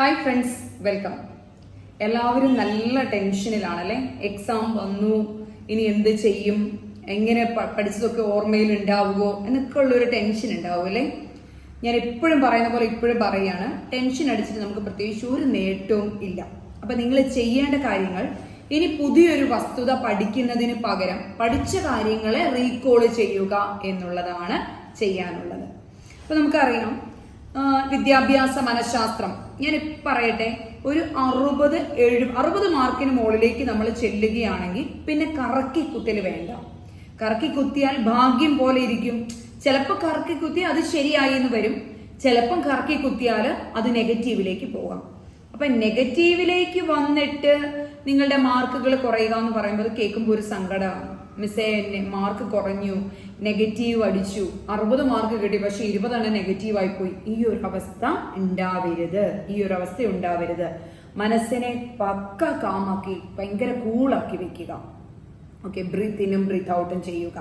Hi friends welcome എല്ലാവരും നല്ല ടെൻഷനിലാണല്ലേ? Exam വന്നു ഇനി എന്ത് ചെയ്യും? എങ്ങനെ പഠിച്ചതൊക്കെ ഓർമ്മയിൽ ഉണ്ടാവുമോ? എന്നൊക്കെ ഉള്ളൊരു ടെൻഷൻ ഉണ്ടാവും അല്ലേ? ഞാൻ എപ്പോഴും പറയുന്ന പോലെ ഇപ്പോഴും പറയുകയാണ് ടെൻഷൻ അടിച്ചിട്ട് നമുക്ക് പ്രത്യേകിച്ച് ഒരു നേട്ടവും ഇല്ല. അപ്പൊ നിങ്ങൾ ചെയ്യേണ്ട കാര്യങ്ങൾ ഇനി പുതിയൊരു വസ്തുത പഠിക്കുന്നതിന് പകരം പഠിച്ച കാര്യങ്ങളെ റീകോൾ ചെയ്യുക എന്നുള്ളതാണ് ചെയ്യാനുള്ളത്. അപ്പൊ നമുക്കറിയാം വിദ്യാഭ്യാസ മനഃശാസ്ത്രം ഞാൻ പറയട്ടെ ഒരു അറുപത് എഴു അറുപത് മാർക്കിന് മുകളിലേക്ക് നമ്മൾ ചെല്ലുകയാണെങ്കിൽ പിന്നെ കറക്കി കുത്തൽ വേണ്ട. കറക്കി കുത്തിയാൽ ഭാഗ്യം പോലെ ഇരിക്കും. ചിലപ്പോൾ കറക്കി കുത്തി അത് ശരിയായി എന്ന് വരും. ചിലപ്പം കറക്കി കുത്തിയാൽ അത് നെഗറ്റീവിലേക്ക് പോകാം. അപ്പൊ നെഗറ്റീവിലേക്ക് വന്നിട്ട് നിങ്ങളുടെ മാർക്കുകൾ കുറയുക എന്ന് പറയുമ്പോൾ കേൾക്കുമ്പോൾ ഒരു സങ്കടമാണ്. മിസ്സേ മാർക്ക് കുറഞ്ഞു. നെഗറ്റീവ് അടിച്ചു. അറുപത് മാർക്ക് കിട്ടി. പക്ഷെ ഇരുപതെണ്ണം നെഗറ്റീവ് ആയിപ്പോയി ഈ ഒരു അവസ്ഥ ഉണ്ടാവരുത്. ഈ ഒരു അവസ്ഥ ഉണ്ടാവരുത്. മനസ്സിനെ പക്ക കാമാക്കി ഭയങ്കര കൂളാക്കി വെക്കുക. ഓക്കെ ബ്രീത്ത് ഇനും ബ്രീത്ത് ഔട്ടും ചെയ്യുക.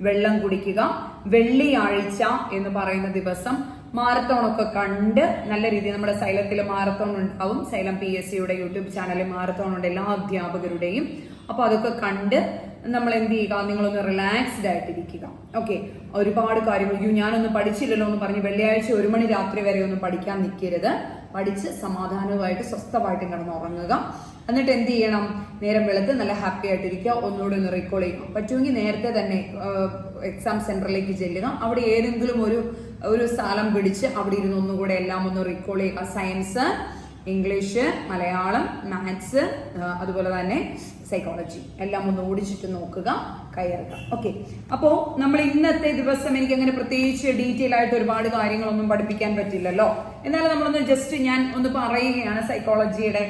വെള്ളം കുടിക്കുക. വെള്ളിയാഴ്ച എന്ന് പറയുന്ന ദിവസം മാരത്തോൺ ഒക്കെ കണ്ട് നല്ല രീതിയിൽ നമ്മുടെ സൈലത്തിൽ മാരത്തോൺ ഉണ്ടാവും. സൈലം പി എസ് സിയുടെ യൂട്യൂബ് ചാനലിൽ മാരത്തോൺ ഉണ്ട് എല്ലാ അധ്യാപകരുടെയും. അപ്പൊ അതൊക്കെ കണ്ട് നമ്മൾ എന്ത് ചെയ്യുക നിങ്ങളൊന്ന് റിലാക്സ്ഡ് ആയിട്ടിരിക്കുക. ഓക്കെ ഒരുപാട് കാര്യങ്ങൾ. അയ്യോ ഞാനൊന്നും പഠിച്ചില്ലല്ലോ എന്ന് പറഞ്ഞ് വെള്ളിയാഴ്ച ഒരു മണി രാത്രി വരെ ഒന്നും പഠിക്കാൻ നിൽക്കരുത് പഠിച്ച് സമാധാനമായിട്ട് കിടന്ന് ഉറങ്ങുക എന്നിട്ട് എന്ത് ചെയ്യണം? നേരം വെളുത്ത് നല്ല ഹാപ്പി ആയിട്ടിരിക്കുക. ഒന്നുകൂടി ഒന്ന് റീകോൾ ചെയ്യുക. പറ്റുമെങ്കിൽ നേരത്തെ തന്നെ എക്സാം സെന്ററിലേക്ക് ചെല്ലുക. അവിടെ ഏതെങ്കിലും ഒരു ഒരു സ്ഥലം പിടിച്ച് അവിടെ ഇരുന്ന് ഒന്നുകൂടെ എല്ലാം ഒന്ന് റീകോൾ ചെയ്യുക. സയൻസ് ഇംഗ്ലീഷ് മലയാളം മാത്സ് അതുപോലെ തന്നെ സൈക്കോളജി എല്ലാം ഒന്ന് ഓടിച്ചിട്ട് നോക്കുക കയറുക. ഓക്കെ അപ്പോ നമ്മൾ ഇന്നത്തെ ദിവസം എനിക്ക് അങ്ങനെ പ്രത്യേകിച്ച് ഡീറ്റെയിൽ ആയിട്ട് ഒരുപാട് കാര്യങ്ങളൊന്നും പഠിപ്പിക്കാൻ പറ്റില്ലല്ലോ. എന്നാലും നമ്മളൊന്ന് ജസ്റ്റ് ഞാൻ ഒന്ന് പറയുകയാണ് സൈക്കോളജിയുടെ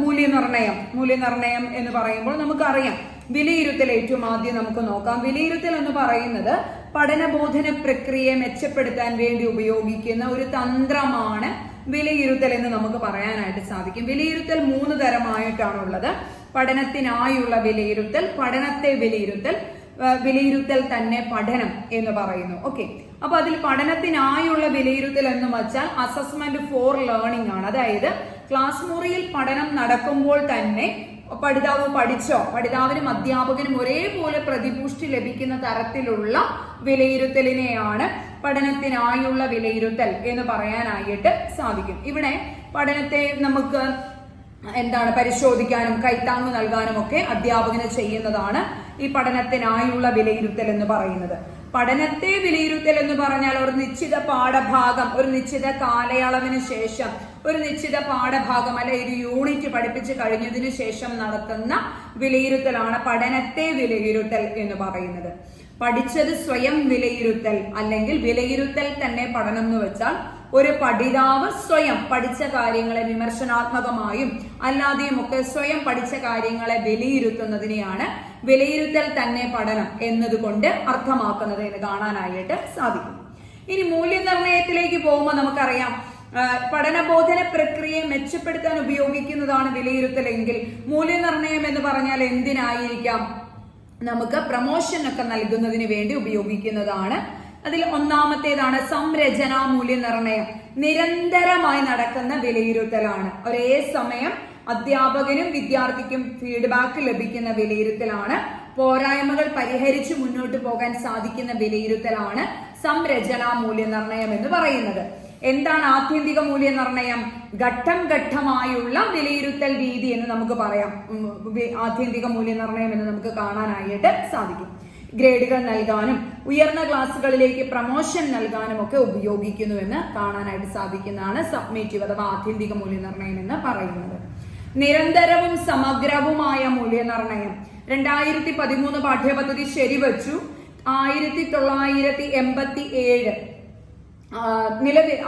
മൂല്യനിർണയം മൂല്യനിർണയം എന്ന് പറയുമ്പോൾ നമുക്കറിയാം വിലയിരുത്തൽ ഏറ്റവും ആദ്യം നമുക്ക് നോക്കാം. വിലയിരുത്തൽ എന്ന് പറയുന്നത് പഠനബോധന പ്രക്രിയയെ മെച്ചപ്പെടുത്താൻ വേണ്ടി ഉപയോഗിക്കുന്ന ഒരു തന്ത്രമാണ് വിലയിരുത്തൽ എന്ന് നമുക്ക് പറയാനായിട്ട് സാധിക്കും. വിലയിരുത്തൽ മൂന്ന് തരമായിട്ടാണുള്ളത്. പഠനത്തിനായുള്ള വിലയിരുത്തൽ പഠനത്തെ വിലയിരുത്തൽ വിലയിരുത്തൽ തന്നെ പഠനം എന്ന് പറയുന്നു. ഓക്കെ. അപ്പൊ അതിൽ പഠനത്തിനായുള്ള വിലയിരുത്തൽ എന്ന് വെച്ചാൽ അസസ്മെന്റ് ഫോർ ലേണിംഗ് ആണ്. അതായത് ക്ലാസ് മുറിയിൽ പഠനം നടക്കുമ്പോൾ തന്നെ പഠിതാവ് പഠിച്ചോ പഠിതാവിനും അധ്യാപകനും ഒരേപോലെ പ്രതിപുഷ്ടി ലഭിക്കുന്ന തരത്തിലുള്ള വിലയിരുത്തലിനെയാണ് പഠനത്തിനായുള്ള വിലയിരുത്തൽ എന്ന് പറയാനായിട്ട് സാധിക്കും. ഇവിടെ പഠനത്തെ നമുക്ക് എന്താണ് പരിശോധിക്കാനും കൈത്താങ്ങ് നൽകാനും ഒക്കെ അധ്യാപകന് ചെയ്യുന്നതാണ് ഈ പഠനത്തിനായുള്ള വിലയിരുത്തൽ എന്ന് പറയുന്നത്. പഠനത്തെ വിലയിരുത്തൽ എന്ന് പറഞ്ഞാൽ ഒരു നിശ്ചിത പാഠഭാഗം ഒരു നിശ്ചിത കാലയളവിന് ശേഷം ഒരു നിശ്ചിത പാഠഭാഗം അല്ലെ ഒരു യൂണിറ്റ് പഠിപ്പിച്ച് കഴിഞ്ഞതിന് ശേഷം നടത്തുന്ന വിലയിരുത്തലാണ് പഠനത്തെ വിലയിരുത്തൽ എന്ന് പറയുന്നത്. പഠിച്ചത് സ്വയം വിലയിരുത്തൽ അല്ലെങ്കിൽ വിലയിരുത്തൽ തന്നെ പഠനം എന്ന് വെച്ചാൽ ഒരു പഠിതാവ് സ്വയം പഠിച്ച കാര്യങ്ങളെ വിമർശനാത്മകമായും അല്ലാതെയും ഒക്കെ സ്വയം പഠിച്ച കാര്യങ്ങളെ വിലയിരുത്തുന്നതിനെയാണ് വിലയിരുത്തൽ തന്നെ പഠനം എന്നതുകൊണ്ട് അർത്ഥമാക്കുന്നത് എന്ന് കാണാനായിട്ട് സാധിക്കും. ഇനി മൂല്യനിർണയത്തിലേക്ക് പോകുമ്പോൾ നമുക്കറിയാം പഠനബോധന പ്രക്രിയയെ മെച്ചപ്പെടുത്താൻ ഉപയോഗിക്കുന്നതാണ് വിലയിരുത്തലെങ്കിൽ മൂല്യനിർണയം എന്ന് പറഞ്ഞാൽ എന്തിനായിരിക്കാം? നമുക്ക് പ്രമോഷൻ ഒക്കെ നൽകുന്നതിന് വേണ്ടി ഉപയോഗിക്കുന്നതാണ് അതിൽ ഒന്നാമത്തേതാണ് സംരചന മൂല്യനിർണയം നിരന്തരമായി നടക്കുന്ന വിലയിരുത്തലാണ്. ഒരേ സമയം അധ്യാപകനും വിദ്യാർത്ഥിക്കും ഫീഡ്ബാക്ക് ലഭിക്കുന്ന വിലയിരുത്തലാണ്. പോരായ്മകൾ പരിഹരിച്ച് മുന്നോട്ട് പോകാൻ സാധിക്കുന്ന വിലയിരുത്തലാണ് സംരചന മൂല്യനിർണയം എന്ന് പറയുന്നത്. എന്താണ് ആത്യന്തിക മൂല്യനിർണയം ഘട്ടം ഘട്ടമായുള്ള വിലയിരുത്തൽ രീതി എന്ന് നമുക്ക് പറയാം. ആത്യന്തിക മൂല്യനിർണയം എന്ന് നമുക്ക് കാണാനായിട്ട് സാധിക്കും. ഗ്രേഡുകൾ നൽകാനും ഉയർന്ന ക്ലാസ്സുകളിലേക്ക് പ്രമോഷൻ നൽകാനും ഒക്കെ ഉപയോഗിക്കുന്നുവെന്ന് കാണാനായിട്ട് സാധിക്കുന്നതാണ് സബ്മേറ്റീവ് അഥവാ ആത്യന്തിക മൂല്യനിർണയം എന്ന് പറയുന്നത്. നിരന്തരവും സമഗ്രവുമായ മൂല്യനിർണയം. രണ്ടായിരത്തി പതിമൂന്ന് പാഠ്യപദ്ധതി ശരിവച്ചു. ആയിരത്തി തൊള്ളായിരത്തി എൺപത്തി ഏഴ്. നിലവിൽ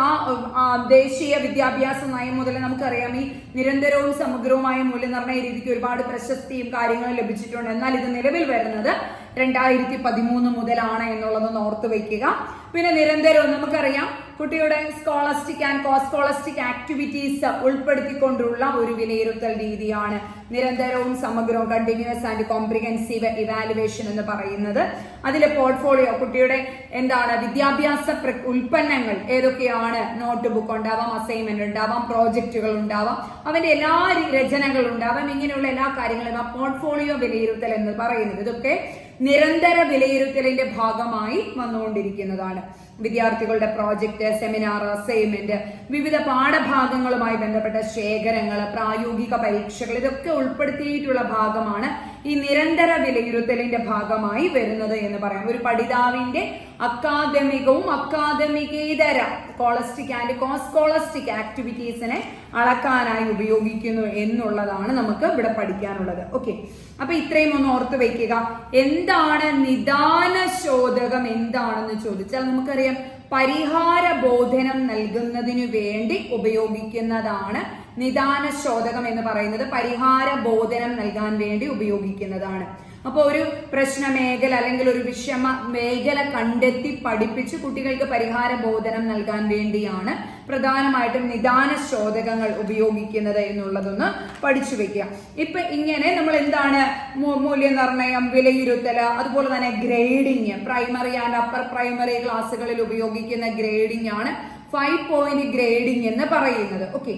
ആ ദേശീയ വിദ്യാഭ്യാസ നയം മുതൽ നമുക്കറിയാം ഈ നിരന്തരവും സമഗ്രവുമായ മൂല്യനിർണയ രീതിക്ക് ഒരുപാട് പ്രശസ്തിയും കാര്യങ്ങളും ലഭിച്ചിട്ടുണ്ട്. എന്നാൽ ഇത് നിലവിൽ വരുന്നത് രണ്ടായിരത്തി പതിമൂന്ന് മുതലാണ് എന്നുള്ളത് ഓർത്ത് വയ്ക്കുക. പിന്നെ നിരന്തരവും നമുക്കറിയാം കുട്ടിയുടെ സ്കോളസ്റ്റിക് ആൻഡ് കോസ്കോളസ്റ്റിക് ആക്ടിവിറ്റീസ് ഉൾപ്പെടുത്തിക്കൊണ്ടുള്ള ഒരു വിലയിരുത്തൽ രീതിയാണ് നിരന്തരവും സമഗ്രവും കണ്ടിന്യൂസ് ആൻഡ് കോംപ്രിഹെൻസീവ് ഇവാലുവേഷൻ എന്ന് പറയുന്നത്. അതിലെ പോർട്ട്ഫോളിയോ കുട്ടിയുടെ എന്താണ് വിദ്യാഭ്യാസ ഉൽപ്പന്നങ്ങൾ ഏതൊക്കെയാണ്? നോട്ട് ബുക്ക് ഉണ്ടാവാം അസൈൻമെന്റ് ഉണ്ടാവാം പ്രോജക്റ്റുകൾ ഉണ്ടാവാം. അവന്റെ എല്ലാ രചനകൾ ഉണ്ടാവാം. ഇങ്ങനെയുള്ള എല്ലാ കാര്യങ്ങളും ആ പോർട്ട്ഫോളിയോ വിലയിരുത്തൽ എന്ന് പറയുന്നത്. ഇതൊക്കെ നിരന്തര വിലയിരുത്തലിന്റെ ഭാഗമായി വന്നുകൊണ്ടിരിക്കുന്നതാണ്. വിദ്യാർത്ഥികളുടെ പ്രോജക്റ്റ് സെമിനാർ അസൈൻമെന്റ് വിവിധ പാഠഭാഗങ്ങളുമായി ബന്ധപ്പെട്ട ശേഖരങ്ങൾ പ്രായോഗിക പരീക്ഷകൾ ഇതൊക്കെ ഉൾപ്പെടുത്തിയിട്ടുള്ള ഭാഗമാണ് ഈ നിരന്തര വിലയിരുത്തലിന്റെ ഭാഗമായി വരുന്നത് എന്ന് പറയാം. ഒരു പഠിതാവിന്റെ അക്കാദമികവും അക്കാദമികേതര കോളസ്റ്റിക് ആൻഡ് കോസ് കോസ്കോളസ്റ്റിക് ആക്ടിവിറ്റീസിനെ അളക്കാനായി ഉപയോഗിക്കുന്നു എന്നുള്ളതാണ് നമുക്ക് ഇവിടെ പഠിക്കാനുള്ളത്. ഓക്കെ അപ്പൊ ഇത്രയും ഒന്ന് ഓർത്ത് വയ്ക്കുക എന്താണ് നിദാന ശോധകം എന്താണെന്ന് ചോദിച്ചാൽ നമുക്കറിയാം പരിഹാര ബോധനം നൽകുന്നതിനു വേണ്ടി ഉപയോഗിക്കുന്നതാണ് നിദാന ശോധകം എന്ന് പറയുന്നത്. പരിഹാര ബോധനം നൽകാൻ വേണ്ടി ഉപയോഗിക്കുന്നതാണ്. അപ്പോൾ ഒരു പ്രശ്ന മേഖല അല്ലെങ്കിൽ ഒരു വിഷമ മേഖല കണ്ടെത്തി പഠിപ്പിച്ച് കുട്ടികൾക്ക് പരിഹാര ബോധനം നൽകാൻ വേണ്ടിയാണ് പ്രധാനമായിട്ടും നിദാന ശോധകങ്ങൾ ഉപയോഗിക്കുന്നത് എന്നുള്ളതൊന്ന് പഠിച്ചു വെക്കുക. ഇപ്പൊ ഇങ്ങനെ നമ്മൾ എന്താണ് മൂല്യനിർണയം വിലയിരുത്തൽ അതുപോലെ തന്നെ grading primary and upper primary ക്ലാസ്സുകളിൽ ഉപയോഗിക്കുന്ന ഗ്രേഡിംഗ് ആണ് ഫൈവ് പോയിന്റ് ഗ്രേഡിംഗ് എന്ന് പറയുന്നത്. ഓക്കെ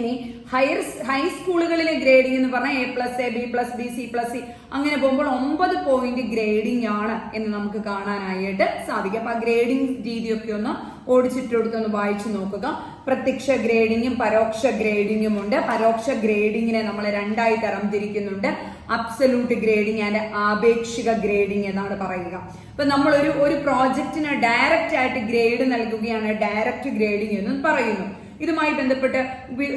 ഇനി ഹയർ ഹൈസ്കൂളുകളിലെ ഗ്രേഡിംഗ് എന്ന് പറഞ്ഞാൽ A plus A B plus B C plus C അങ്ങനെ പോകുമ്പോൾ ഒമ്പത് പോയിന്റ് ഗ്രേഡിംഗ് ആണ് എന്ന് നമുക്ക് കാണാനായിട്ട് സാധിക്കും. അപ്പൊ ആ ഗ്രേഡിംഗ് രീതിയൊക്കെ ഒന്ന് ഓടിച്ചിട്ടെടുത്തൊന്ന് വായിച്ചു നോക്കുക. പ്രത്യക്ഷ ഗ്രേഡിങ്ങും പരോക്ഷ ഗ്രേഡിങ്ങും ഉണ്ട്. പരോക്ഷ ഗ്രേഡിങ്ങിനെ നമ്മൾ രണ്ടായി തരംതിരിക്കുന്നുണ്ട്. അബ്സലൂട്ട് ഗ്രേഡിംഗ് ആൻഡ് ആപേക്ഷിക ഗ്രേഡിംഗ് എന്നാണ് പറയുക. ഇപ്പൊ നമ്മൾ ഒരു ഒരു പ്രോജക്റ്റിന് ഡയറക്റ്റ് ആയിട്ട് ഗ്രേഡ് നൽകുകയാണ് ഡയറക്റ്റ് ഗ്രേഡിംഗ് എന്ന് പറയുന്നു. ഇതുമായി ബന്ധപ്പെട്ട്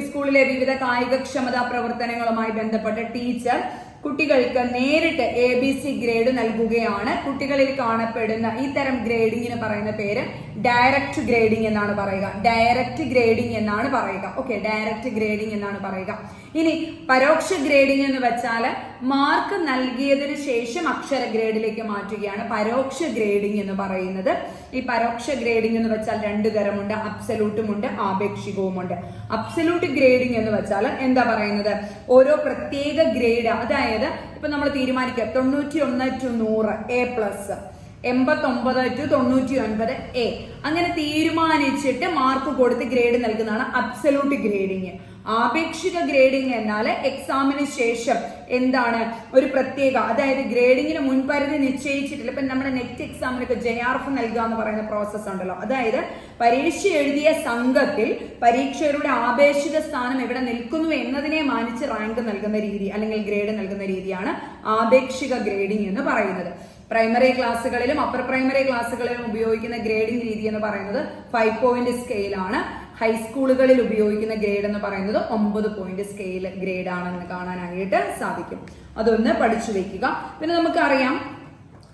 സ്കൂളിലെ വിവിധ കായികക്ഷമതാ പ്രവർത്തനങ്ങളുമായി ബന്ധപ്പെട്ട് ടീച്ചർ കുട്ടികൾക്ക് നേരിട്ട് എ ബി സി ഗ്രേഡ് നൽകുകയാണ്. കുട്ടികളിൽ കാണപ്പെടുന്ന ഈ തരം ഗ്രേഡിങ്ങിന് പറയുന്ന പേര് ഡയറക്റ്റ് ഗ്രേഡിംഗ് എന്നാണ് പറയുക. ഡയറക്റ്റ് ഗ്രേഡിംഗ് എന്നാണ് പറയുക. ഓക്കെ ഡയറക്റ്റ് ഗ്രേഡിംഗ് എന്നാണ് പറയുക. ഇനി പരോക്ഷ ഗ്രേഡിംഗ് എന്ന് വെച്ചാൽ മാർക്ക് നൽകിയതിനു ശേഷം അക്ഷര ഗ്രേഡിലേക്ക് മാറ്റുകയാണ്. പരോക്ഷ ഗ്രേഡിംഗ് എന്ന് പറയുന്നത്. ഈ പരോക്ഷ ഗ്രേഡിംഗ് എന്ന് വെച്ചാൽ രണ്ട് തരമുണ്ട്. അബ്സലൂട്ടുമുണ്ട് ആപേക്ഷികവുമുണ്ട് അബ്സലൂട്ട് ഗ്രേഡിംഗ് എന്ന് വെച്ചാൽ എന്താ പറയുന്നത്? ഓരോ പ്രത്യേക ഗ്രേഡ് അതായത് ഇപ്പൊ നമ്മൾ തീരുമാനിക്കുക. തൊണ്ണൂറ്റി ഒന്ന് ടു നൂറ് എ പ്ലസ് എൺപത്തൊമ്പത് ടു തൊണ്ണൂറ്റി ഒൻപത് എ അങ്ങനെ തീരുമാനിച്ചിട്ട് മാർക്ക് കൊടുത്ത് ഗ്രേഡ് നൽകുന്നതാണ് അബ്സലൂട്ട് ഗ്രേഡിങ് ആപേക്ഷിക ഗ്രേഡിംഗ് എന്നാൽ എക്സാമിന് ശേഷം എന്താണ് ഒരു പ്രത്യേക അതായത് ഗ്രേഡിങ്ങിന് മുൻപരിധി നിശ്ചയിച്ചിട്ടില്ല. ഇപ്പം നമ്മുടെ നെറ്റ് എക്സാമിനൊക്കെ ജെ നൽകുക എന്ന് പറയുന്ന പ്രോസസ്സ് ഉണ്ടല്ലോ. അതായത് പരീക്ഷ എഴുതിയ സംഘത്തിൽ പരീക്ഷയുടെ ആപേക്ഷിക സ്ഥാനം എവിടെ നിൽക്കുന്നു എന്നതിനെ മാനിച്ച് റാങ്ക് നൽകുന്ന രീതി അല്ലെങ്കിൽ ഗ്രേഡ് നൽകുന്ന രീതിയാണ് ആപേക്ഷിക ഗ്രേഡിംഗ് എന്ന് പറയുന്നത്. പ്രൈമറി ക്ലാസ്സുകളിലും അപ്പർ പ്രൈമറി ക്ലാസ്സുകളിലും ഉപയോഗിക്കുന്ന ഗ്രേഡിംഗ് രീതി എന്ന് പറയുന്നത് ഫൈവ് പോയിന്റ് സ്കെയിലാണ് ഹൈസ്കൂളുകളിൽ ഉപയോഗിക്കുന്ന ഗ്രേഡ് എന്ന് പറയുന്നത് ഒമ്പത് പോയിന്റ് സ്കെയിൽ ഗ്രേഡ് ആണെന്ന് കാണാനായിട്ട് സാധിക്കും. അതൊന്ന് പഠിച്ചു വെക്കുക. പിന്നെ നമുക്കറിയാം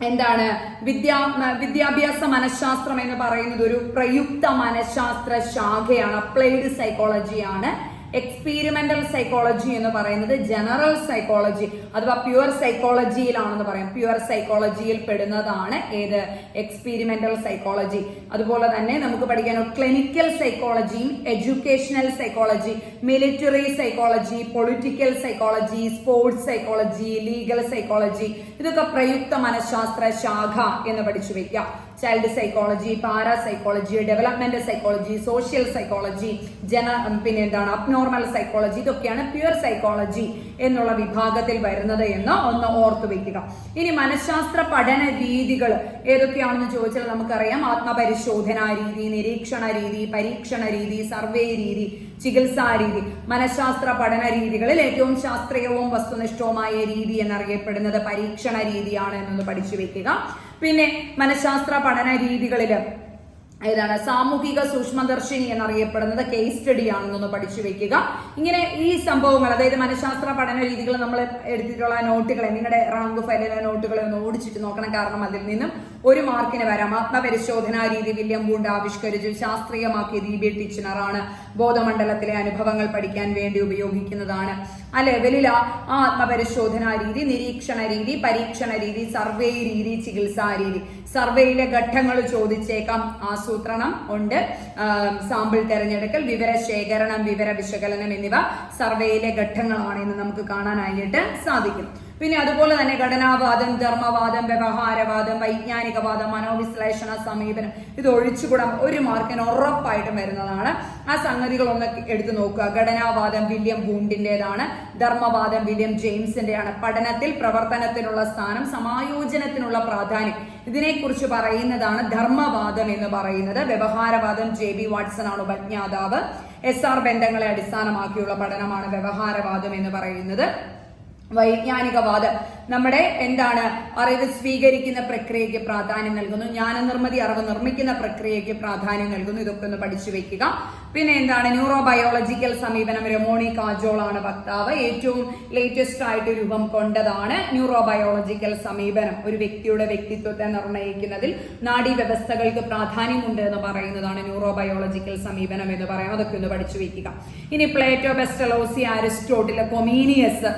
എന്താണ് വിദ്യാ വിദ്യാഭ്യാസ മനഃശാസ്ത്രം എന്ന് പറയുന്നത് ഒരു പ്രയുക്ത മനഃശാസ്ത്ര ശാഖയാണ് അപ്ലൈഡ് സൈക്കോളജിയാണ് എക്സ്പീരിമെന്റൽ സൈക്കോളജി എന്ന് പറയുന്നത് ജനറൽ സൈക്കോളജി അഥവാ പ്യുവർ സൈക്കോളജിയിലാണെന്ന് പറയാം. പ്യുവർ സൈക്കോളജിയിൽ പെടുന്നതാണ് ഏത്? എക്സ്പീരിമെന്റൽ സൈക്കോളജി അതുപോലെ തന്നെ നമുക്ക് പഠിക്കാൻ clinical സൈക്കോളജിയും educational psychology military psychology political psychology sports psychology legal psychology ഇതൊക്കെ പ്രയുക്ത മനഃശാസ്ത്ര ശാഖ എന്ന് പഠിച്ചു വെക്കാം child psychology para psychology development psychology social psychology ജന പിന്നെ എന്താണ് അബ്നോർമൽ സൈക്കോളജി ഇതൊക്കെയാണ് പ്യുവർ സൈക്കോളജി എന്നുള്ള വിഭാഗത്തിൽ വരുന്നത് എന്ന് ഒന്ന് ഓർത്തു വെക്കുക. ഇനി മനഃശാസ്ത്ര പഠന രീതികൾ ഏതൊക്കെയാണെന്ന് ചോദിച്ചാൽ നമുക്കറിയാം. ആത്മപരിശോധന രീതി നിരീക്ഷണ രീതി പരീക്ഷണ രീതി സർവേ രീതി ചികിത്സാ രീതി. മനഃശാസ്ത്ര പഠന രീതികളിൽ ഏറ്റവും ശാസ്ത്രീയവും വസ്തുനിഷ്ഠവുമായ രീതി എന്നറിയപ്പെടുന്നത് പരീക്ഷണ രീതിയാണ് എന്നൊന്ന് പഠിച്ചു വെക്കുക. പിന്നെ മനഃശാസ്ത്ര പഠന രീതികളിൽ ഏതാണ് സാമൂഹിക സൂക്ഷ്മദർശിനി എന്നറിയപ്പെടുന്നത് കേസ് സ്റ്റഡി ആണെന്നൊന്ന് പഠിച്ചു വെക്കുക. ഇങ്ങനെ ഈ സംഭവങ്ങൾ അതായത് മനഃശാസ്ത്ര പഠന രീതികൾ നമ്മൾ എടുത്തിട്ടുള്ള നോട്ടുകളെ നിങ്ങളുടെ റാങ്ക് ഫയലിലെ നോട്ടുകളെ ഒന്ന് ഓടിച്ചിട്ട് നോക്കണം. കാരണം അതിൽ നിന്നും ഒരു മാർക്കിന് വരാം. ആത്മപരിശോധനാ രീതി വില്യം ബൂണ്ട് ആവിഷ്കരിച്ചു. ശാസ്ത്രീയമാക്കിയ ദീപി ടീച്ചറാണ് ബോധമണ്ഡലത്തിലെ അനുഭവങ്ങൾ പഠിക്കാൻ വേണ്ടി ഉപയോഗിക്കുന്നതാണ്. ആ ലെവലിൽ ആ ആത്മപരിശോധനാ രീതി നിരീക്ഷണ രീതി പരീക്ഷണ രീതി സർവേ രീതി ചികിത്സാ രീതി. സർവേയിലെ ഘട്ടങ്ങൾ ചോദിച്ചേക്കാം. ആസൂത്രണം ഉണ്ട്. സാമ്പിൾ തെരഞ്ഞെടുക്കൽ വിവരശേഖരണം വിവര വിശകലനം എന്നിവ സർവേയിലെ ഘട്ടങ്ങളാണ് എന്ന് നമുക്ക് കാണാനായിട്ട് സാധിക്കും. പിന്നെ അതുപോലെ തന്നെ ഘടനാവാദം ധർമ്മവാദം വ്യവഹാരവാദം വൈജ്ഞാനികവാദം മനോവിശ്ലേഷണ സമീപനം ഇത് ഒഴിച്ചുകൂടാൻ ഒരു മാർക്കിന് ഉറപ്പായിട്ടും വരുന്നതാണ്. ആ സംഗതികളൊന്ന് എടുത്തു നോക്കുക. ഘടനാവാദം വില്യം ബൂണ്ടിന്റെതാണ് ധർമ്മവാദം വില്യം ജെയിംസിന്റെയാണ് പഠനത്തിൽ പ്രവർത്തനത്തിനുള്ള സ്ഥാനം സമായോജനത്തിനുള്ള പ്രാധാന്യം. ഇതിനെക്കുറിച്ച് പറയുന്നതാണ് ധർമ്മവാദം എന്ന് പറയുന്നത്. വ്യവഹാരവാദം ജെ ബി വാട്സൺ ആണ് ഉപജ്ഞാതാവ്. എസ് ആർ ബന്ധങ്ങളെ അടിസ്ഥാനമാക്കിയുള്ള പഠനമാണ് വ്യവഹാരവാദം എന്ന് പറയുന്നത്. വൈജ്ഞാനികവാദം. നമ്മുടെ എന്താണ് അറിവ് സ്വീകരിക്കുന്ന പ്രക്രിയയ്ക്ക് പ്രാധാന്യം നൽകുന്നു. ജ്ഞാനനിർമ്മിതി അറിവ് നിർമ്മിക്കുന്ന പ്രക്രിയയ്ക്ക് പ്രാധാന്യം നൽകുന്നു. ഇതൊക്കെ ഒന്ന് പഠിച്ചു വെക്കുക. പിന്നെ എന്താണ് ന്യൂറോ ബയോളജിക്കൽ സമീപനം രമോണി കാജോൾ ആണ് വക്താവ്. ഏറ്റവും ലേറ്റസ്റ്റ് ആയിട്ട് രൂപം കൊണ്ടതാണ് ന്യൂറോ ബയോളജിക്കൽ സമീപനം. ഒരു വ്യക്തിയുടെ വ്യക്തിത്വത്തെ നിർണയിക്കുന്നതിൽ നാഡീവ്യവസ്ഥകൾക്ക് പ്രാധാന്യമുണ്ട് എന്ന് പറയുന്നതാണ് ന്യൂറോ ബയോളജിക്കൽ സമീപനം എന്ന് പറയാം. അതൊക്കെ ഒന്ന് പഠിച്ചു വെക്കുക. ഇനി പ്ലേറ്റോ ബെസ്റ്റലോസി അരിസ്റ്റോട്ടിൽ കൊമീനിയസ്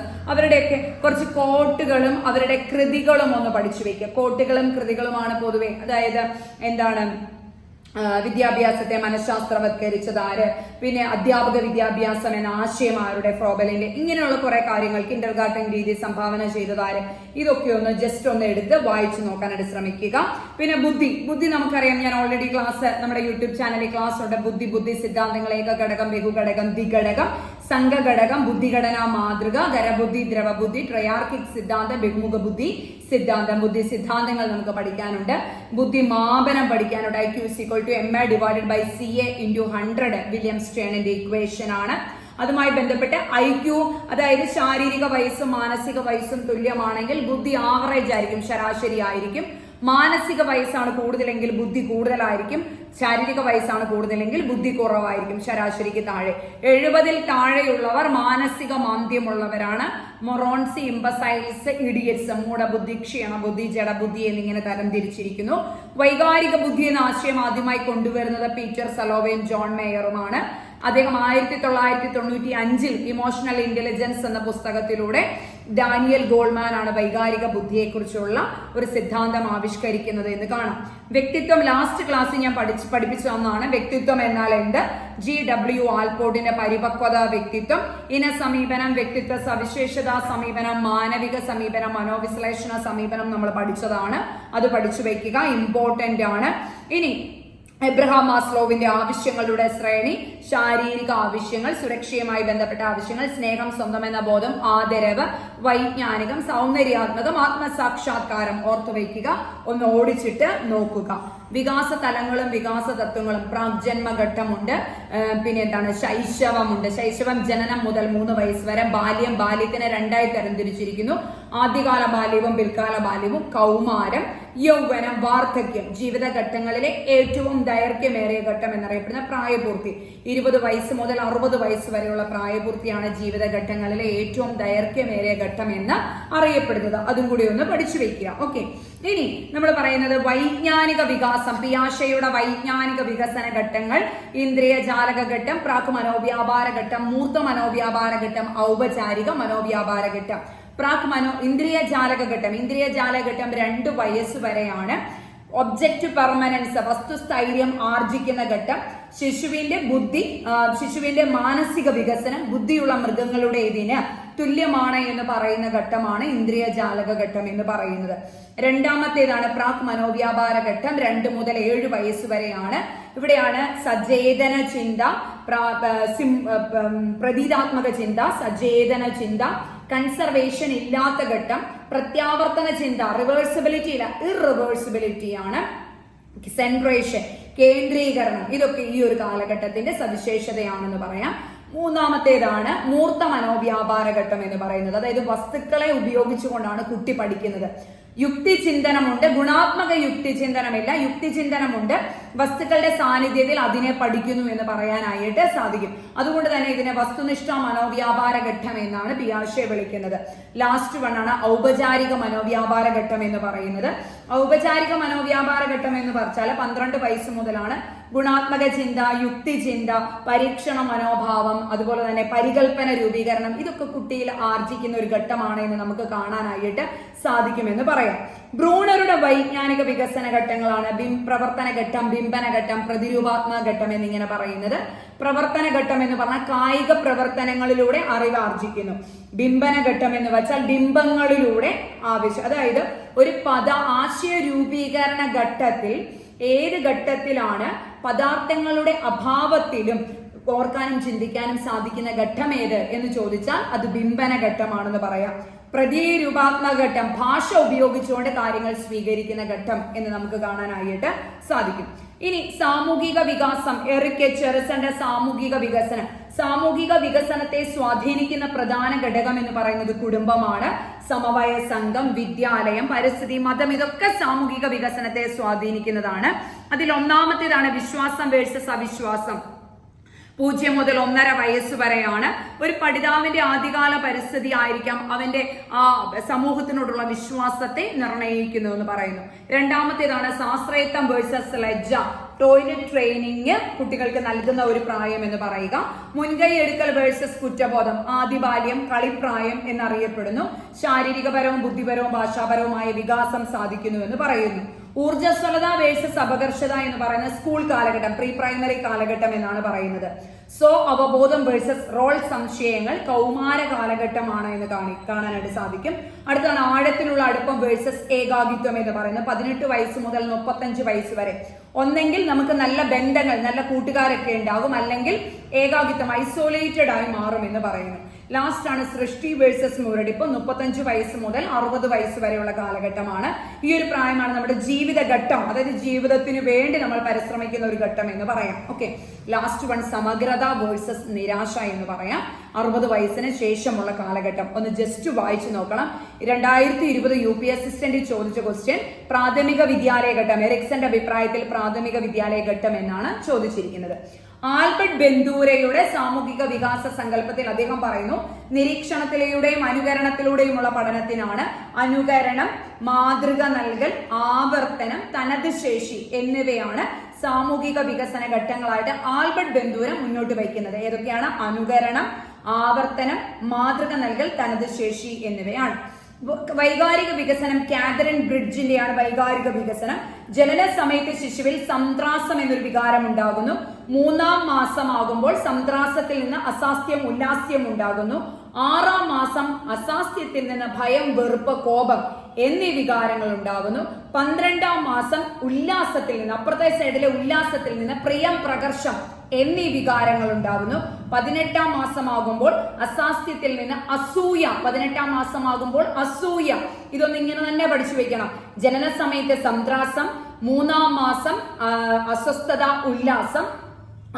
അവരുടെയൊക്കെ കുറച്ച് കോട്ടുകളും അവരുടെ കൃതികളും ഒന്ന് പഠിച്ചു വെക്കുക. കോട്ടുകളും കൃതികളുമാണ് പൊതുവെ അതായത് എന്താണ് വിദ്യാഭ്യാസത്തെ മനഃശാസ്ത്രവത്കരിച്ചത് ആര്? പിന്നെ അധ്യാപക വിദ്യാഭ്യാസം എന്ന ആശയം ആരുടെ? ഫ്രോബലിന്റെ ഇങ്ങനെയുള്ള കുറെ കാര്യങ്ങൾ കിൻഡർ ഗാർഡൻ രീതി സംഭാവന ചെയ്തത് ആര്? ഇതൊക്കെ ഒന്ന് ജസ്റ്റ് ഒന്ന് എടുത്ത് വായിച്ചു നോക്കാനായിട്ട് ശ്രമിക്കുക. പിന്നെ ബുദ്ധി. ബുദ്ധി നമുക്കറിയാം ഞാൻ ഓൾറെഡി ക്ലാസ് നമ്മുടെ യൂട്യൂബ് ചാനലിൽ ക്ലാസ് ഉണ്ട്. ബുദ്ധി ബുദ്ധി സിദ്ധാന്തങ്ങൾ ഏകഘടകം ബഹുഘടകം ദ്വിഘടകം. സംഘഘടകം ബുദ്ധിഘടനാ മാതൃക ഖരബുദ്ധി ദ്രവബുദ്ധി ട്രയാർക്കിക് സിദ്ധാന്തം ബഹുമുഖ ബുദ്ധി സിദ്ധാന്തം ബുദ്ധി സിദ്ധാന്തങ്ങൾ നമുക്ക് പഠിക്കാനുണ്ട്. ബുദ്ധി മാപനം പഠിക്കാനുണ്ട്. I Q equal to M A divided by C A into hundred William സ്റ്റേണിന്റെ equation ആണ്. അതുമായി ബന്ധപ്പെട്ട് ഐ ക്യു അതായത് ശാരീരിക വയസ്സും മാനസിക വയസ്സും തുല്യമാണെങ്കിൽ ബുദ്ധി ആവറേജ് ആയിരിക്കും ശരാശരി ആയിരിക്കും. മാനസിക വയസ്സാണ് കൂടുതലെങ്കിൽ ബുദ്ധി കൂടുതലായിരിക്കും ശാരീരിക വയസ്സാണ് കൂടുതലെങ്കിൽ ബുദ്ധി കുറവായിരിക്കും ശരാശരിക്ക് താഴെ. എഴുപതിൽ താഴെയുള്ളവർ മാനസിക മാന്ദ്യമുള്ളവരാണ്. മൊറോൺസി ഇമ്പസൈൽസ് ഇഡിയറ്റ്സ് മൂഢബുദ്ധി ക്ഷീണബുദ്ധി ജഡബുദ്ധി എന്നിങ്ങനെ തരം തിരിച്ചിരിക്കുന്നു. വൈകാരിക ബുദ്ധി എന്ന ആശയം ആദ്യമായി കൊണ്ടുവരുന്നത് പീറ്റർ സലോവയും ജോൺ മേയറുമാണ്. അദ്ദേഹം ആയിരത്തി തൊള്ളായിരത്തി തൊണ്ണൂറ്റി അഞ്ചിൽ ഇമോഷണൽ ഇന്റലിജൻസ് എന്ന പുസ്തകത്തിലൂടെ ഡാനിയൽ ഗോൾമാൻ ആണ് വൈകാരിക ബുദ്ധിയെക്കുറിച്ചുള്ള ഒരു സിദ്ധാന്തം ആവിഷ്കരിക്കുന്നത് എന്ന് കാണാം. വ്യക്തിത്വം ലാസ്റ്റ് ക്ലാസ്സിൽ ഞാൻ പഠിച്ച് പഠിപ്പിച്ചു തന്നാണ് വ്യക്തിത്വം എന്നാൽ എന്ത്? ജി ഡബ്ല്യു ആൽപോർട്ടിന്റെ പരിപക്വത വ്യക്തിത്വം. ഇന സമീപനം വ്യക്തിത്വ സവിശേഷതാ സമീപനം മാനവിക സമീപനം മനോവിശ്ലേഷണ സമീപനം നമ്മൾ പഠിച്ചതാണ്. അത് പഠിച്ചു വെക്കുക ഇമ്പോർട്ടന്റ് ആണ്. ഇനി എബ്രഹാം മാസ്ലോവിന്റെ ആവശ്യങ്ങളുടെ ശ്രേണി ശാരീരിക ആവശ്യങ്ങൾ സുരക്ഷയുമായി ബന്ധപ്പെട്ട ആവശ്യങ്ങൾ സ്നേഹം സ്വന്തം എന്ന ബോധം ആദരവ് വൈജ്ഞാനികം സൗന്ദര്യാത്മകം ആത്മസാക്ഷാത്കാരം ഓർത്തുവയ്ക്കുക ഒന്ന് ഓടിച്ചിട്ട് നോക്കുക. വികാസ തലങ്ങളും വികാസ തത്വങ്ങളും പ്രാഗ്ജന്മഘട്ടമുണ്ട്. പിന്നെ എന്താണ്? ശൈശവമുണ്ട്. ശൈശവം ജനനം മുതൽ മൂന്ന് വയസ്സ് വരെ ബാല്യം ബാല്യത്തിനെ രണ്ടായി തരംതിരിച്ചിരിക്കുന്നു ആദ്യകാല ബാല്യവും പിൽക്കാല ബാല്യവും കൗമാരം യൗവനം വാർദ്ധക്യം ജീവിതഘട്ടങ്ങളിലെ ഏറ്റവും ദൈർഘ്യമേറിയ ഘട്ടം എന്നറിയപ്പെടുന്ന പ്രായപൂർത്തി. ഇരുപത് വയസ്സ് മുതൽ അറുപത് വയസ്സ് വരെയുള്ള പ്രായപൂർത്തിയാണ് ജീവിതഘട്ടങ്ങളിലെ ഏറ്റവും ദൈർഘ്യമേറിയ ഘട്ടം എന്ന് അറിയപ്പെടുന്നത്. അതും കൂടി ഒന്ന് പഠിച്ചു വെക്കുക. ഓക്കെ ഇനി നമ്മൾ പറയുന്നത് വൈജ്ഞാനിക വികാസം പിയാശയുടെ വൈജ്ഞാനിക വികസന ഘട്ടങ്ങൾ ഇന്ദ്രിയ ജാലക ഘട്ടം പ്രാക് മനോവ്യാപാര ഘട്ടം മൂർത്ത മനോവ്യാപാര ഘട്ടം ഔപചാരിക മനോവ്യാപാര ഘട്ടം. പ്രാക് മനോ ഇന്ദ്രിയ ജാലക ഘട്ടം. ഇന്ദ്രിയ ജാലക ഘട്ടം രണ്ട് വയസ്സ് വരെയാണ്. ഒബ്ജക്റ്റ് പെർമനൻസ് വസ്തുസ്ഥൈര്യം ആർജിക്കുന്ന ഘട്ടം. ശിശുവിന്റെ ബുദ്ധി ശിശുവിന്റെ മാനസിക വികസനം ബുദ്ധിയുള്ള മൃഗങ്ങളുടെ ഇതിന് തുല്യമാണ് എന്ന് പറയുന്ന ഘട്ടമാണ് ഇന്ദ്രിയ ജാലക ഘട്ടം എന്ന് പറയുന്നത്. രണ്ടാമത്തേതാണ് പ്രാക് മനോവ്യാപാര ഘട്ടം. രണ്ട് മുതൽ ഏഴ് വയസ്സ് വരെയാണ്. ഇവിടെയാണ് സചേതന ചിന്ത പ്രാ- ആ, സിം- ആ, ഉം, പ്രതീകാത്മക ചിന്ത സചേതന ചിന്ത കൺസർവേഷൻ ഇല്ലാത്ത ഘട്ടം പ്രത്യാവർത്തന ചിന്ത റിവേഴ്സിബിലിറ്റി ഇല്ല ഇറിവേഴ്സിബിലിറ്റി ആണ്. സെൻട്രേഷൻ കേന്ദ്രീകരണം ഇതൊക്കെ ഈ ഒരു കാലഘട്ടത്തിന്റെ സവിശേഷതയാണെന്ന് പറയാം. മൂന്നാമത്തേതാണ് മൂർത്ത മനോവ്യാപാര ഘട്ടം എന്ന് പറയുന്നത്. അതായത് വസ്തുക്കളെ ഉപയോഗിച്ചുകൊണ്ടാണ് കുട്ടി പഠിക്കുന്നത്. യുക്തി ചിന്തനമുണ്ട് ഗുണാത്മക യുക്തി ചിന്തനമില്ല യുക്തി ചിന്തനമുണ്ട് വസ്തുക്കളുടെ സാന്നിധ്യത്തിൽ അതിനെ പഠിക്കുന്നു എന്ന് പറയാനായിട്ട് സാധിക്കും. അതുകൊണ്ട് തന്നെ ഇതിനെ വസ്തുനിഷ്ഠ മനോവ്യാപാര ഘട്ടം എന്നാണ് പിയാഷെ വിളിക്കുന്നത്. ലാസ്റ്റ് വൺ ആണ് ഔപചാരിക മനോവ്യാപാര ഘട്ടം എന്ന് പറയുന്നത്. ഔപചാരിക മനോവ്യാപാര ഘട്ടം എന്ന് പറഞ്ഞാൽ പന്ത്രണ്ട് വയസ്സ് മുതലാണ് ഗുണാത്മക ചിന്ത യുക്തി ചിന്ത പരീക്ഷണ മനോഭാവം അതുപോലെ തന്നെ പരികൽപ്പന രൂപീകരണം. ഇതൊക്കെ കുട്ടിയിൽ ആർജിക്കുന്ന ഒരു ഘട്ടമാണ് എന്ന് നമുക്ക് കാണാനായിട്ട് സാധിക്കുമെന്ന് പറയാം. ബ്രൂണറുടെ വൈജ്ഞാനിക വികസന ഘട്ടങ്ങളാണ് ബിം പ്രവർത്തന ഘട്ടം ബിംബന ഘട്ടം പ്രതിരൂപാത്മക ഘട്ടം എന്നിങ്ങനെ പറയുന്നത്. പ്രവർത്തന ഘട്ടം എന്ന് പറഞ്ഞാൽ കായിക പ്രവർത്തനങ്ങളിലൂടെ അറിവ് ആർജിക്കുന്നു. ബിംബന ഘട്ടം എന്ന് വെച്ചാൽ ബിംബങ്ങളിലൂടെ ആവശ്യം അതായത് ഒരു പദ ആശയ രൂപീകരണ ഘട്ടത്തിൽ ഏത് ഘട്ടത്തിലാണ് പദാർത്ഥങ്ങളുടെ അഭാവത്തിലും ഓർക്കാനും ചിന്തിക്കാനും സാധിക്കുന്ന ഘട്ടം ഏത് എന്ന് ചോദിച്ചാൽ അത് ബിംബന ഘട്ടമാണെന്ന് പറയാം. പ്രതിരൂപാത്മക ഘട്ടം ഭാഷ ഉപയോഗിച്ചുകൊണ്ട് കാര്യങ്ങൾ സ്വീകരിക്കുന്ന ഘട്ടം എന്ന് നമുക്ക് കാണാനായിട്ട് സാധിക്കും. ഇനി സാമൂഹിക വികാസം എറിക്ക് ചെറുസന്റെ സാമൂഹിക വികസനം. സാമൂഹിക വികസനത്തെ സ്വാധീനിക്കുന്ന പ്രധാന ഘടകം എന്ന് പറയുന്നത് കുടുംബമാണ്. സമവായ സംഘം വിദ്യാലയം പരിസ്ഥിതി മതം ഇതൊക്കെ സാമൂഹിക വികസനത്തെ സ്വാധീനിക്കുന്നതാണ്. അതിൽ ഒന്നാമത്തേതാണ് വിശ്വാസം വേഴ്സസ് അവിശ്വാസം. പൂജ്യം മുതൽ ഒന്നര വയസ്സ് വരെയാണ്. ഒരു പഠിതാവിന്റെ ആദ്യകാല പരിസ്ഥിതി ആയിരിക്കാം അവന്റെ ആ സമൂഹത്തിനോടുള്ള വിശ്വാസത്തെ നിർണയിക്കുന്നു എന്ന് പറയുന്നു. രണ്ടാമത്തേതാണ് സാശ്രയത്വം വേഴ്സസ് ലജ്ജ ടോയ്ലറ്റ് ട്രെയിനിങ് കുട്ടികൾക്ക് നൽകുന്ന ഒരു പ്രായം എന്ന് പറയുക. മുൻകൈ എടുക്കൽ വേഴ്സസ് കുറ്റബോധം ആദിബാല്യം കളിപ്രായം എന്നറിയപ്പെടുന്നു. ശാരീരികപരവും ബുദ്ധിപരവും ഭാഷാപരവുമായ വികാസം സാധിക്കുന്നു എന്ന് പറയുന്നു. ഊർജസ്വലത വേഴ്സസ് അപകർഷത എന്ന് പറയുന്നത് സ്കൂൾ കാലഘട്ടം പ്രീ പ്രൈമറി കാലഘട്ടം എന്നാണ് പറയുന്നത്. സോ അവബോധം വേഴ്സസ് റോൾ സംശയങ്ങൾ കൗമാര കാലഘട്ടമാണ് എന്ന് കാണി കാണാനായിട്ട് സാധിക്കും. അടുത്താണ് ആഴത്തിലുള്ള അടുപ്പം വേഴ്സസ് ഏകാകിത്വം എന്ന് പറയുന്നത് പതിനെട്ട് വയസ്സ് മുതൽ മുപ്പത്തഞ്ച് വയസ്സ് വരെ. ഒന്നെങ്കിൽ നമുക്ക് നല്ല ബന്ധങ്ങൾ നല്ല കൂട്ടുകാരൊക്കെ ഉണ്ടാകും. അല്ലെങ്കിൽ ഏകാകിത്വം ഐസോലേറ്റഡ് ആയി മാറും എന്ന് പറയുന്നു ലാസ്റ്റ് ആണ് സൃഷ്ടി വേഴ്സസ് മുരടിപ്പ് മുപ്പത്തഞ്ച് വയസ്സ് മുതൽ അറുപത് വയസ്സ് വരെയുള്ള കാലഘട്ടമാണ്. ഈ ഒരു പ്രായമാണ് നമ്മുടെ ജീവിത ഘട്ടം. അതായത് ജീവിതത്തിന് വേണ്ടി നമ്മൾ പരിശ്രമിക്കുന്ന ഒരു ഘട്ടം എന്ന് പറയാം. ഓക്കെ ലാസ്റ്റ് വൺ സമഗ്രത വേഴ്സസ് നിരാശ എന്ന് പറയാം. അറുപത് വയസ്സിന് ശേഷമുള്ള കാലഘട്ടം. ഒന്ന് ജസ്റ്റ് വായിച്ചു നോക്കണം. രണ്ടായിരത്തി ഇരുപത് യു പി അസിസ്റ്റന്റ് ചോദിച്ച ക്വസ്റ്റ്യൻ പ്രാഥമിക വിദ്യാലയ ഘട്ടം. എറിക്സന്റെ അഭിപ്രായത്തിൽ പ്രാഥമിക വിദ്യാലയ ഘട്ടം എന്നാണ് ചോദിച്ചിരിക്കുന്നത്. ആൽബർട്ട് ബന്ദൂരയുടെ സാമൂഹിക വികാസ സങ്കല്പത്തിൽ അദ്ദേഹം പറയുന്നു നിരീക്ഷണത്തിലൂടെയും അനുകരണത്തിലൂടെയുമുള്ള പഠനത്തിനാണ് അനുകരണം മാതൃക നൽകൽ ആവർത്തനം തനത് ശേഷി എന്നിവയാണ് സാമൂഹിക വികസന ഘട്ടങ്ങളായിട്ട് ആൽബർട്ട് ബന്ദൂര മുന്നോട്ട് വയ്ക്കുന്നത്. ഏതൊക്കെയാണ്? അനുകരണം ആവർത്തനം മാതൃക നൽകൽ തനത് ശേഷി എന്നിവയാണ്. വൈകാരിക വികസനം കാതറിൻ ബ്രിഡ്ജിന്റെയാണ് വൈകാരിക വികസനം. ജനന സമയത്ത് ശിശുവിൽ സംത്രാസം എന്നൊരു വികാരം ഉണ്ടാകുന്നു. മൂന്നാം മാസമാകുമ്പോൾ സംത്രാസത്തിൽ നിന്ന് അസാസ്യം ഉല്ലാസ്യം ഉണ്ടാകുന്നു. ആറാം മാസം അസാസ്യത്തിൽ നിന്ന് ഭയം വെറുപ്പ് കോപം എന്നീ വികാരങ്ങൾ ഉണ്ടാകുന്നു. പന്ത്രണ്ടാം മാസം ഉല്ലാസത്തിൽ നിന്ന് അപ്പുറത്തെ സൈഡിലെ ഉല്ലാസത്തിൽ നിന്ന് പ്രിയം പ്രകർഷം എന്നീ വികാരങ്ങൾ ഉണ്ടാകുന്നു. പതിനെട്ടാം മാസമാകുമ്പോൾ അസാസ്യത്തിൽ നിന്ന് അസൂയ പതിനെട്ടാം മാസമാകുമ്പോൾ അസൂയ. ഇതൊന്നും ഇങ്ങനെ തന്നെ പഠിച്ചു വെക്കണം. ജനന സമയത്തെ സംത്രാസം മൂന്നാം മാസം അസ്വസ്ഥത ഉല്ലാസം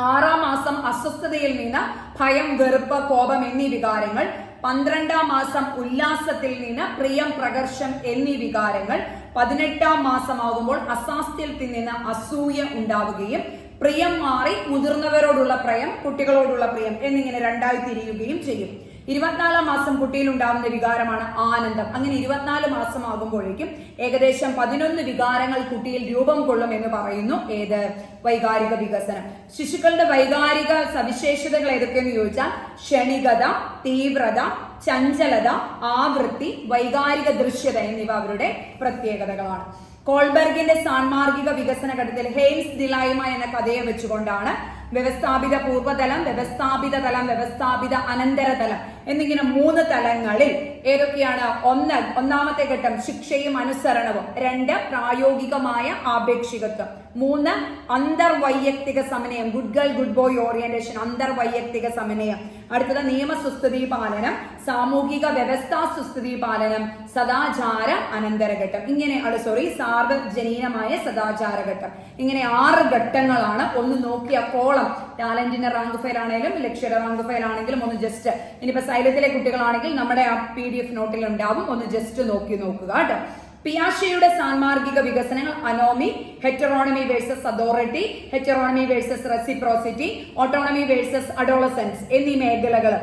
ആറാം മാസം അസ്വസ്ഥതയിൽ നിന്ന് ഭയം വെറുപ്പ് കോപം എന്നീ വികാരങ്ങൾ പന്ത്രണ്ടാം മാസം ഉല്ലാസത്തിൽ നിന്ന് പ്രിയം പ്രകർഷം എന്നീ വികാരങ്ങൾ പതിനെട്ടാം മാസമാകുമ്പോൾ അസാസ്ഥ്യത്തിൽ നിന്ന് അസൂയ ഉണ്ടാവുകയും പ്രിയം മാറി മുതിർന്നവരോടുള്ള പ്രിയം കുട്ടികളോടുള്ള പ്രിയം എന്നിങ്ങനെ രണ്ടായി തിരിയുകയും ചെയ്യും. ഇരുപത്തിനാലാം മാസം കുട്ടിയിൽ ഉണ്ടാകുന്ന വികാരമാണ് ആനന്ദം. അങ്ങനെ ഇരുപത്തിനാല് മാസം ആകുമ്പോഴേക്കും ഏകദേശം പതിനൊന്ന് വികാരങ്ങൾ കുട്ടിയിൽ രൂപം കൊള്ളും എന്ന് പറയുന്നു ഏത്? വൈകാരിക വികസനം. ശിശുക്കളുടെ വൈകാരിക സവിശേഷതകൾ ഏതൊക്കെയെന്ന് ചോദിച്ചാൽ ക്ഷണികത തീവ്രത ചഞ്ചലത ആവൃത്തി വൈകാരിക ദൃശ്യത എന്നിവ അവരുടെ പ്രത്യേകതകളാണ്. കോൾബർഗിന്റെ സാൻമാർഗിക വികസന ഘട്ടത്തിൽ ഹെയിംസ് ദിലായ്മ എന്ന കഥയെ വെച്ചുകൊണ്ടാണ് വ്യവസ്ഥാപിത പൂർവതലം വ്യവസ്ഥാപിത തലം വ്യവസ്ഥാപിത അനന്തരതലം എന്നിങ്ങനെ മൂന്ന് തലങ്ങളിൽ ഏതൊക്കെയാണ്? ഒന്ന് ഒന്നാമത്തെ ഘട്ടം ശിക്ഷയും അനുസരണവും രണ്ട് പ്രായോഗികമായ ആപേക്ഷികത്വം മൂന്ന് അന്തർവൈയക്തിക സമന്വയം good girl good boy orientation അന്തർവൈയക്തിക സമന്വയം. അടുത്തത് നിയമസുസ്ഥിതി പാലനം സാമൂഹിക വ്യവസ്ഥാ സുസ്ഥിതി പാലനം സദാചാര അനന്തരഘട്ടം. ഇങ്ങനെ സോറി സാർവജനീനമായ സദാചാരഘട്ടം. ഇങ്ങനെ ആറ് ഘട്ടങ്ങളാണ്. ഒന്ന് നോക്കിയ കോളം ടാലന്റിന്റെ റാങ്ക് ഫയൽ ആണെങ്കിലും ലക്ഷ്യ റാങ്ക് ഫയൽ ആണെങ്കിലും ഒന്ന് ജസ്റ്റ് ഇനിയിപ്പോ സൈലത്തിലെ കുട്ടികളാണെങ്കിൽ നമ്മുടെ ആ പി ഡി എഫ് നോട്ടിൽ ഉണ്ടാവും. ഒന്ന് ജസ്റ്റ് നോക്കി നോക്കുക കേട്ടോ. പിയാഷയുടെ സാൻമാർഗിക വികസനങ്ങൾ anomie heteronomy versus authority heteronomy versus reciprocity autonomy versus adolescence എന്നീ മേഖലകൾ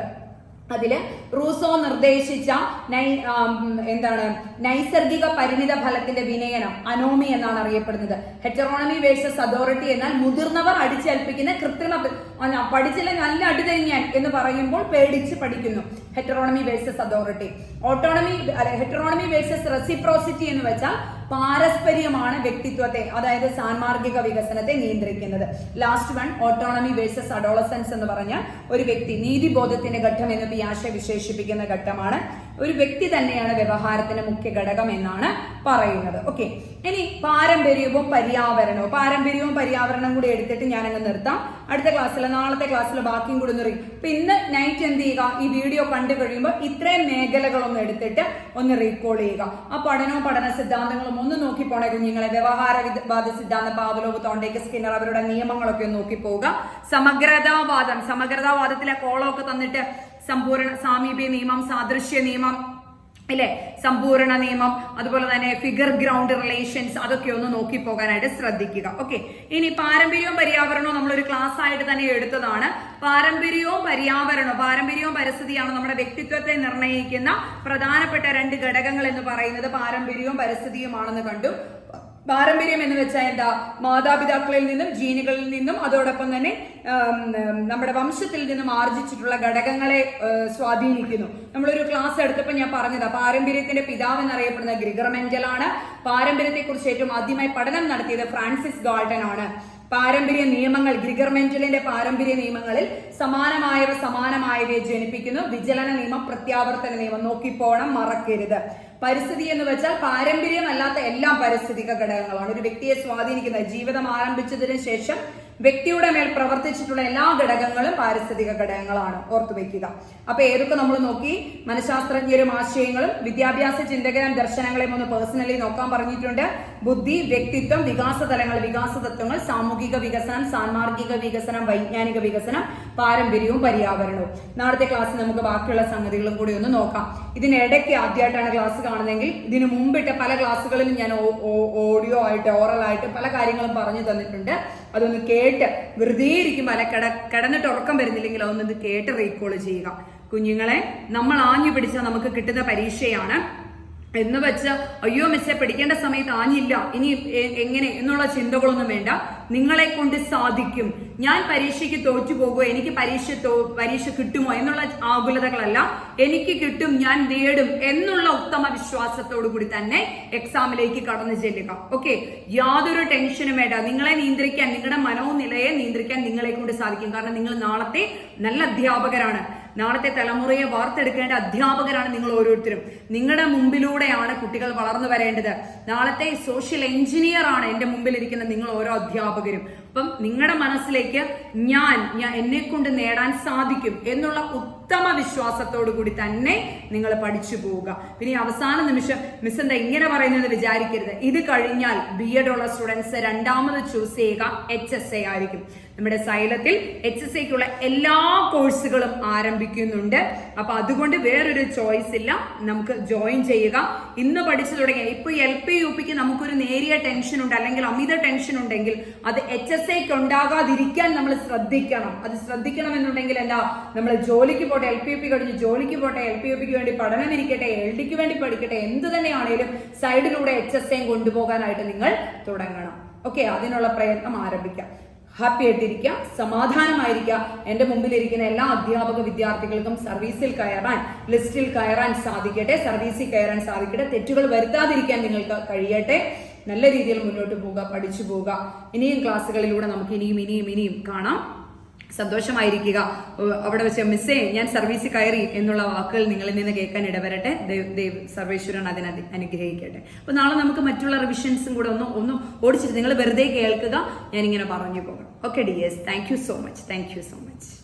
അതിൽ റൂസോ നിർദ്ദേശിച്ച നൈ എന്താണ് നൈസർഗിക പരിണിത ഫലത്തിന്റെ വിനയനം അനോമി എന്നാണ് അറിയപ്പെടുന്നത്. ഹെറ്ററോണമി വേഴ്സസ് അതോറിറ്റി എന്നാൽ മുതിർന്നവർ അടിച്ചേൽപ്പിക്കുന്ന കൃത്രിമ പഠിച്ചില്ല നല്ല അടി തന്നെയാൻ എന്ന് പറയുമ്പോൾ പേടിച്ച് പഠിക്കുന്നു. Heteronomy versus authority autonomy heteronomy versus reciprocity എന്ന് വെച്ചാൽ പാരസ്പര്യമാണ് വ്യക്തിത്വത്തെ അതായത് സാൻമാർഗിക വികസനത്തെ നിയന്ത്രിക്കുന്നത്. Last one autonomy versus adolescence എന്ന് പറഞ്ഞാൽ ഒരു വ്യക്തി നീതിബോധത്തിന്റെ ഘട്ടം എന്ന് വിശേഷിപ്പിക്കുന്ന ഘട്ടമാണ്. ഒരു വ്യക്തി തന്നെയാണ് വ്യവഹാരത്തിന്റെ മുഖ്യ ഘടകം എന്നാണ് പറയുന്നത്. ഓക്കെ ഇനി പാരമ്പര്യവും പര്യാവരണവും. പാരമ്പര്യവും പര്യാവരണവും കൂടി എടുത്തിട്ട് ഞാൻ അങ്ങ് നിർത്താം. അടുത്ത ക്ലാസ്സിൽ നാളത്തെ ക്ലാസ്സിൽ ബാക്കിയും കൂടി നിറയും അപ്പൊ ഇന്ന് നൈറ്റ് എന്ത് ചെയ്യുക? ഈ വീഡിയോ കണ്ടു കഴിയുമ്പോൾ ഇത്രയും മേഖലകളൊന്ന് എടുത്തിട്ട് ഒന്ന് റീകോൾ ചെയ്യുക. ആ പഠനവും പഠന സിദ്ധാന്തങ്ങളും ഒന്ന് നോക്കി പോണേ കുഞ്ഞുങ്ങളെ. വ്യവഹാരവാദ സിദ്ധാന്തം പാവലോവ് തോണ്ടേക്ക് സ്കിന്നർ അവരുടെ നിയമങ്ങളൊക്കെ ഒന്ന് നോക്കി പോവുക. സമഗ്രതാവാദം. സമഗ്രതാവാദത്തിലെ കോളമൊക്കെ തന്നിട്ട് സമ്പൂർണ സാമീപ്യ നിയമം സാദൃശ്യ നിയമം അല്ലെ? സമ്പൂർണ നിയമം അതുപോലെ തന്നെ ഫിഗർ ഗ്രൗണ്ട് റിലേഷൻസ് അതൊക്കെ ഒന്ന് നോക്കി പോകാനായിട്ട് ശ്രദ്ധിക്കുക. ഓക്കെ ഇനി പാരമ്പര്യവും പര്യാവരണവും നമ്മളൊരു ക്ലാസ് ആയിട്ട് തന്നെ എടുത്തതാണ്. പാരമ്പര്യവും പര്യാവരണവും പാരമ്പര്യവും പരിസ്ഥിതിയാണ് നമ്മുടെ വ്യക്തിത്വത്തെ നിർണയിക്കുന്ന പ്രധാനപ്പെട്ട രണ്ട് ഘടകങ്ങൾ എന്ന് പറയുന്നത് പാരമ്പര്യവും പരിസ്ഥിതിയുമാണെന്ന് കണ്ടു. പാരമ്പര്യം എന്ന് വെച്ചാൽ എന്താ മാതാപിതാക്കളിൽ നിന്നും ജീനുകളിൽ നിന്നും അതോടൊപ്പം തന്നെ നമ്മുടെ വംശത്തിൽ നിന്നും ആർജിച്ചിട്ടുള്ള ഘടകങ്ങളെ സ്വാധീനിക്കുന്നു. നമ്മളൊരു ക്ലാസ് എടുത്തപ്പോൾ ഞാൻ പറഞ്ഞതാ പാരമ്പര്യത്തിന്റെ പിതാവ് എന്നറിയപ്പെടുന്ന ഗ്രിഗർ പാരമ്പര്യത്തെക്കുറിച്ച് ഏറ്റവും ആദ്യമായി പഠനം നടത്തിയത് ഫ്രാൻസിസ് ഗാൾട്ടൻ ആണ്. പാരമ്പര്യ നിയമങ്ങൾ ഗ്രിഗർ മെന്റലിന്റെ പാരമ്പര്യ നിയമങ്ങളിൽ സമാനമായവ സമാനമായവയെ ജനിപ്പിക്കുന്നു. വിചലന നിയമം പ്രത്യാവർത്തന നിയമം നോക്കിപ്പോണം മറക്കരുത്. പരിസ്ഥിതി എന്ന് വെച്ചാൽ പാരമ്പര്യമല്ലാത്ത എല്ലാ പരിസ്ഥിതിക ഘടകങ്ങളാണ്. ഒരു വ്യക്തിയെ സ്വാധീനിക്കുന്നത് ജീവിതം ആരംഭിച്ചതിന് ശേഷം വ്യക്തിയുടെ മേൽ പ്രവർത്തിച്ചിട്ടുള്ള എല്ലാ ഘടകങ്ങളും പാരിസ്ഥിതിക ഘടകങ്ങളാണ്. ഓർത്തു വെക്കുക. അപ്പൊ ഏതൊക്കെ നമ്മൾ നോക്കി? മനഃശാസ്ത്രജ്ഞരും ആശയങ്ങളും വിദ്യാഭ്യാസ ചിന്തകരും ദർശനങ്ങളെയും ഒന്ന് പേഴ്സണലി നോക്കാൻ പറഞ്ഞിട്ടുണ്ട്. ബുദ്ധി വ്യക്തിത്വം വികാസ തലങ്ങൾ വികാസ തത്വങ്ങൾ സാമൂഹിക വികസനം സാൻമാർഗിക വികസനം വൈജ്ഞാനിക വികസനം പാരമ്പര്യവും പര്യാവരണവും. നാളത്തെ ക്ലാസ്സിൽ നമുക്ക് ബാക്കിയുള്ള സംഗതികളും കൂടി ഒന്ന് നോക്കാം. ഇതിനിടയ്ക്ക് ആദ്യമായിട്ടാണ് ക്ലാസ് കാണുന്നതെങ്കിൽ ഇതിനു മുമ്പിട്ട് പല ക്ലാസ്സുകളിലും ഞാൻ ഓഡിയോ ആയിട്ട് ഓറൽ ആയിട്ട് പല കാര്യങ്ങളും പറഞ്ഞു തന്നിട്ടുണ്ട്. അതൊന്ന് കേട്ട് വെറുതെ ഇരിക്കുമ്പോൾ അല്ല കിട കിടന്നിട്ട് ഉറക്കം വരുന്നില്ലെങ്കിൽ അതൊന്ന് കേട്ട് റീകോൾ ചെയ്യുക. കുഞ്ഞുങ്ങളെ നമ്മൾ ആഞ്ഞു പിടിച്ചാൽ നമുക്ക് കിട്ടുന്ന പരീക്ഷയാണ് എന്ന് വെച്ച് അയ്യോ മിസ്സെ പഠിക്കേണ്ട സമയത്ത് ആഞ്ഞില്ല. ഇനി എങ്ങനെ? എന്നുള്ള ചിന്തകളൊന്നും വേണ്ട. നിങ്ങളെ കൊണ്ട് സാധിക്കും. ഞാൻ പരീക്ഷയ്ക്ക് തോറ്റു പോകുമോ എനിക്ക് പരീക്ഷ പരീക്ഷ കിട്ടുമോ? എന്നുള്ള ആകുലതകളല്ല. എനിക്ക് കിട്ടും ഞാൻ നേടും എന്നുള്ള ഉത്തമ വിശ്വാസത്തോടു കൂടി തന്നെ എക്സാമിലേക്ക് കടന്നു ചെല്ലുക. ഓക്കെ യാതൊരു ടെൻഷനും വേണ്ട. നിങ്ങളെ നിയന്ത്രിക്കാൻ നിങ്ങളുടെ മനോനിലയെ നിയന്ത്രിക്കാൻ നിങ്ങളെ കൊണ്ട് സാധിക്കും. കാരണം നിങ്ങൾ നാളത്തെ നല്ല അധ്യാപകരാണ്. നാളത്തെ തലമുറയെ വാർത്തെടുക്കേണ്ട അധ്യാപകരാണ് നിങ്ങൾ ഓരോരുത്തരും. നിങ്ങളുടെ മുമ്പിലൂടെയാണ് കുട്ടികൾ വളർന്നു വരേണ്ടത്. നാളത്തെ സോഷ്യൽ എഞ്ചിനീയർ ആണ് എന്റെ മുമ്പിൽ ഇരിക്കുന്ന നിങ്ങൾ ഓരോ അധ്യാപകരും. അപ്പം നിങ്ങളുടെ മനസ്സിലേക്ക് ഞാൻ ഞാൻ എന്നെ കൊണ്ട് നേടാൻ സാധിക്കും എന്നുള്ള ഉത്തമ വിശ്വാസത്തോടു കൂടി തന്നെ നിങ്ങൾ പഠിച്ചു പോവുക. പിന്നെ അവസാന നിമിഷം മിസ് എന്താ ഇങ്ങനെ പറയുന്നത് വിചാരിക്കരുത്. ഇത് കഴിഞ്ഞാൽ ബി എഡ് ഉള്ള സ്റ്റുഡൻസ് രണ്ടാമത് ചൂസ് ചെയ്യുക എച്ച് എസ് എ ആയിരിക്കും. നമ്മുടെ സൈലത്തിൽ എച്ച് എസ് ഐക്കുള്ള എല്ലാ കോഴ്സുകളും ആരംഭിക്കുന്നുണ്ട്. അപ്പൊ അതുകൊണ്ട് വേറൊരു ചോയ്സ് ഇല്ല. നമുക്ക് ജോയിൻ ചെയ്യുക. ഇന്ന് പഠിച്ചു തുടങ്ങിയ ഇപ്പൊ എൽ പി യു പിക്ക് നമുക്കൊരു നേരിയ ടെൻഷൻ ഉണ്ട് അല്ലെങ്കിൽ അമിത ടെൻഷൻ ഉണ്ടെങ്കിൽ അത് എച്ച് എസ് ഐക്ക് ഉണ്ടാകാതിരിക്കാൻ നമ്മൾ ശ്രദ്ധിക്കണം. അത് ശ്രദ്ധിക്കണം എന്നുണ്ടെങ്കിൽ എന്താ? നമ്മൾ ജോലിക്ക് പോട്ടെ എൽ പി യു പി കഴിഞ്ഞ് ജോലിക്ക് പോട്ടെ എൽ പി യു പിക്ക് വേണ്ടി പഠനം ഇരിക്കട്ടെ എൽ ഡിക്ക് വേണ്ടി പഠിക്കട്ടെ എന്ത് തന്നെയാണേലും സൈഡിലൂടെ എച്ച് എസ് ഐ കൊണ്ടുപോകാനായിട്ട് നിങ്ങൾ തുടങ്ങണം. ഓക്കെ അതിനുള്ള പ്രയത്നം ആരംഭിക്കാം. ഹാപ്പി ആയിട്ടിരിക്കുക സമാധാനമായിരിക്കുക എന്റെ മുമ്പിലിരിക്കുന്ന എല്ലാ അധ്യാപക വിദ്യാർത്ഥികൾക്കും സർവീസിൽ കയറാൻ ലിസ്റ്റിൽ കയറാൻ സാധിക്കട്ടെ. സർവീസിൽ കയറാൻ സാധിക്കട്ടെ. തെറ്റുകൾ വരുത്താതിരിക്കാൻ നിങ്ങൾക്ക് കഴിയട്ടെ. നല്ല രീതിയിൽ മുന്നോട്ട് പോവുക പഠിച്ചു പോവുക. ഇനിയും ക്ലാസ്സുകളിലൂടെ നമുക്ക് ഇനിയും ഇനിയും ഇനിയും കാണാം. സന്തോഷമായിരിക്കുക. അവിടെ വെച്ച് മിസ്സേ ഞാൻ സർവീസ് കയറി എന്നുള്ള വാക്കുകൾ നിങ്ങളിൽ നിന്ന് കേൾക്കാൻ ഇടവരട്ടെ. ദൈവ് സർവേശ്വരൻ അതിനെ അതി- അനുഗ്രഹിക്കട്ടെ. അപ്പൊ നാളെ നമുക്ക് മറ്റുള്ള റിവിഷൻസും കൂടെ ഒന്ന് ഒന്ന് ഓടിച്ചിട്ട് നിങ്ങൾ വെറുതെ കേൾക്കുക ഞാനിങ്ങനെ പറഞ്ഞു പോകാം. Okay D S thank you so much thank you so much